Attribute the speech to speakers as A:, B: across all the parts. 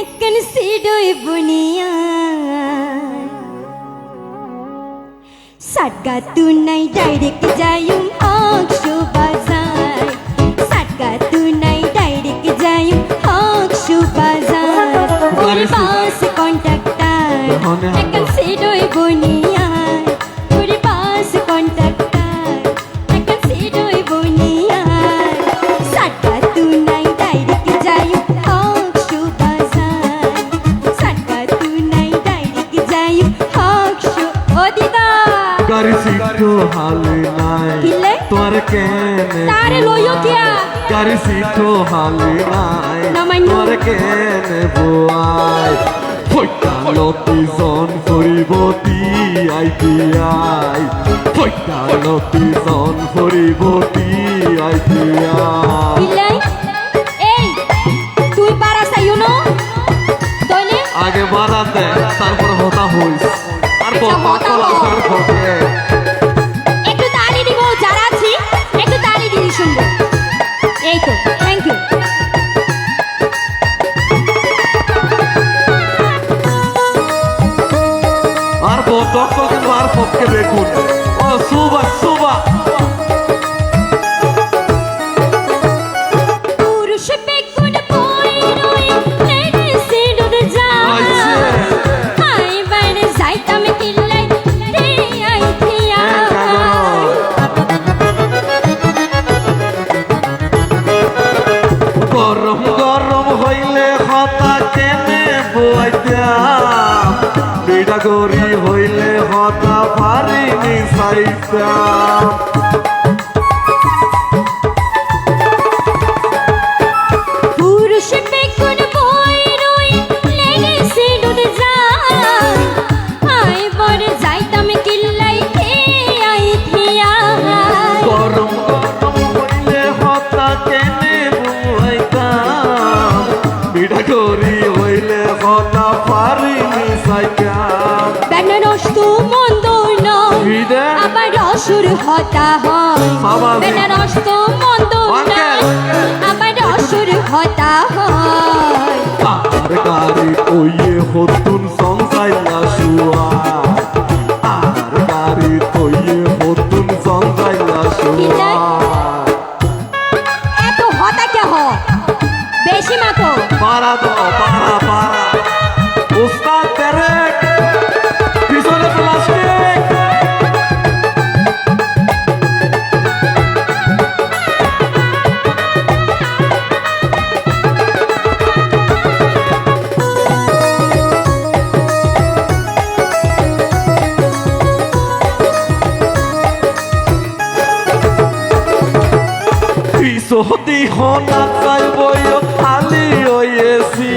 A: একখান সিডই বুনিয়া। সাটকা তু নাই ডাইরেক্ট যাইম অক্ষু বাজার। সাটকা তু নাই ডাইরেক্ট যাইম অক্ষু বাজার। বাস কন্ট্রাক্টর একখান সিডই বুনিয়া।
B: গাড়ি সিটু হালে নাই? তোর কেনে
A: তারে লইও কিয়া?
B: গাড়ি সিটু হালে নাই। তোর কেনে বুয়াই লতি জন ফুরিবতি আইটিআই ফইটা লতি জন ফুরিবতি আইটিআই
A: বিলাই এই তুই পারা চাইও ন
B: আগে বাড়া তারপর হতা হইস। আর
A: আচ্ছা, যাইতাম কিল্লাই রে আই থিয়া
B: গরম গরম হইলে হতা কেনে বইতাম বিড়া গরি হইলে হতা পারিনি
A: থিয়া।
B: গরম গরম হইলে হতা কেনে হতা
A: হয়।
B: বাবা জি।
A: বেনা নষ্ট মন্দ নয় আবার অসুর হতা হয়।
B: আর গাড়ি ওইয়ে হতুন সংসাইলা শুয়া। আর গাড়ি ওইয়ে হতুন সংসাইলা শুয়া।
A: এত হতা কে হ? বেশি মাতো
B: পারা দাও পারা পিছতি হনা চাইবই খালি হয়েছি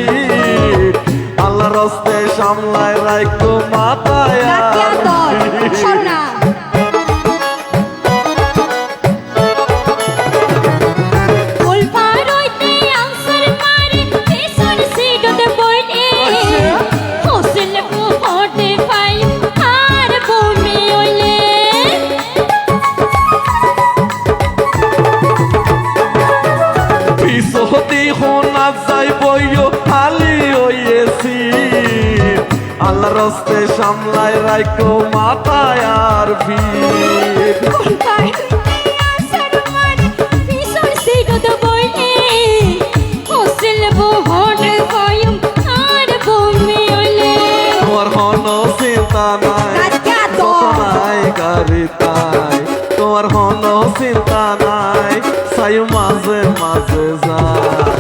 B: আল্লাহ রস্তে সামলায় রায় মাথায় পিছতি হনা চাইবই খালি হয়েছি আল্লাহ রস্তে সামলায় রাইকো মাথায় আর ভিড়। চিন্তা নাই তোমার হন চিন্তা নাই সাই মাঝে মাঝে যায়